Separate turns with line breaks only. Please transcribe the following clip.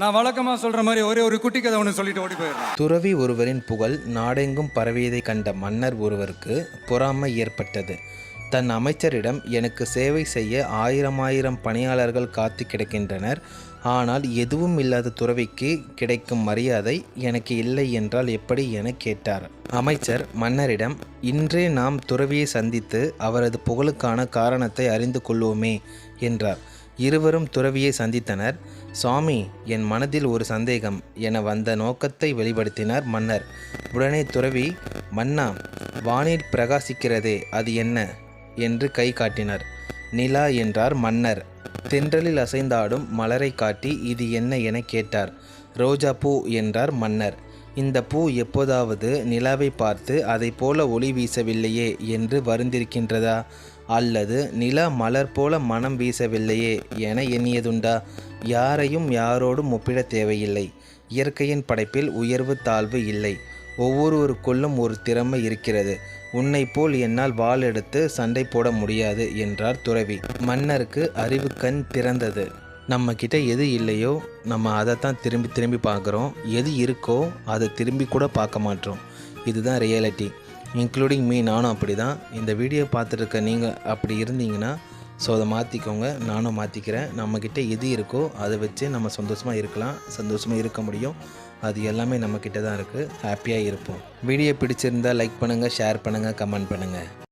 நான் வழக்கமாக சொல்கிற மாதிரி ஒரே ஒரு குட்டி கதை ஒன்று சொல்லிட்டு ஓடி போயிடுறேன்.
துறவி ஒருவரின் புகழ் நாடெங்கும் பரவியதை கண்ட மன்னர் ஒருவருக்கு பொறாமை ஏற்பட்டது. தன் அமைச்சரிடம் எனக்கு சேவை செய்ய ஆயிரம் ஆயிரம் பணியாளர்கள் காத்து கிடக்கின்றனர். ஆனால் எதுவும் இல்லாத துறவிக்கு கிடைக்கும் மரியாதை எனக்கு இல்லை என்றால் எப்படி என கேட்டார். அமைச்சர் மன்னரிடம் இன்றே நாம் துறவியை சந்தித்து அவரது புகழுக்கான காரணத்தை அறிந்து கொள்வோமே என்றார். இருவரும் துறவியை சந்தித்தனர். சுவாமி என் மனதில் ஒரு சந்தேகம் என வந்த நோக்கத்தை வெளிப்படுத்தினார் மன்னர். உடனே துறவி மன்னா வானில் பிரகாசிக்கிறதே அது என்ன என்று கை காட்டினார். நிலா என்றார் மன்னர். தென்றலில் அசைந்தாடும் மலரை காட்டி இது என்ன என கேட்டார். ரோஜா பூ என்றார் மன்னர். இந்த பூ எப்போதாவது நிலாவை பார்த்து அதை போல ஒளி வீசவில்லையே என்று வருந்திருக்கின்றதா? அல்லது நிலா மலர் போல மனம் வீசவில்லையே என எண்ணியதுண்டா? யாரையும் யாரோடும் ஒப்பிட தேவையில்லை. இயற்கையின் படைப்பில் உயர்வு தாழ்வு இல்லை. ஒவ்வொருவருக்குள்ளும் ஒரு திறமை இருக்கிறது. உன்னை போல் என்னால் வாள் எடுத்து சண்டை போட முடியாது என்றார் துறவி. மன்னருக்கு அறிவு கண் திறந்தது நம்ம கிட்ட எது இல்லையோ நம்ம அதை தான் திரும்பி திரும்பி பார்க்குறோம். எது இருக்கோ அதை திரும்பி கூட பார்க்க மாட்டோம். இதுதான் ரியாலிட்டி இன்க்ளூடிங் மீ நானும் அப்படி தான் இந்த வீடியோ பார்த்துருக்க நீங்கள் அப்படி இருந்தீங்கன்னா ஸோ அதை மாற்றிக்கோங்க நானும் மாற்றிக்கிறேன் நம்மக்கிட்ட எது இருக்கோ அதை வச்சு நம்ம சந்தோஷமாக இருக்கலாம். சந்தோஷமாக இருக்க முடியும். அது எல்லாமே நம்மக்கிட்ட தான் இருக்குது ஹாப்பியாக இருப்போம். வீடியோ பிடிச்சிருந்தா லைக் பண்ணுங்கள் ஷேர் பண்ணுங்கள் கமெண்ட் பண்ணுங்கள்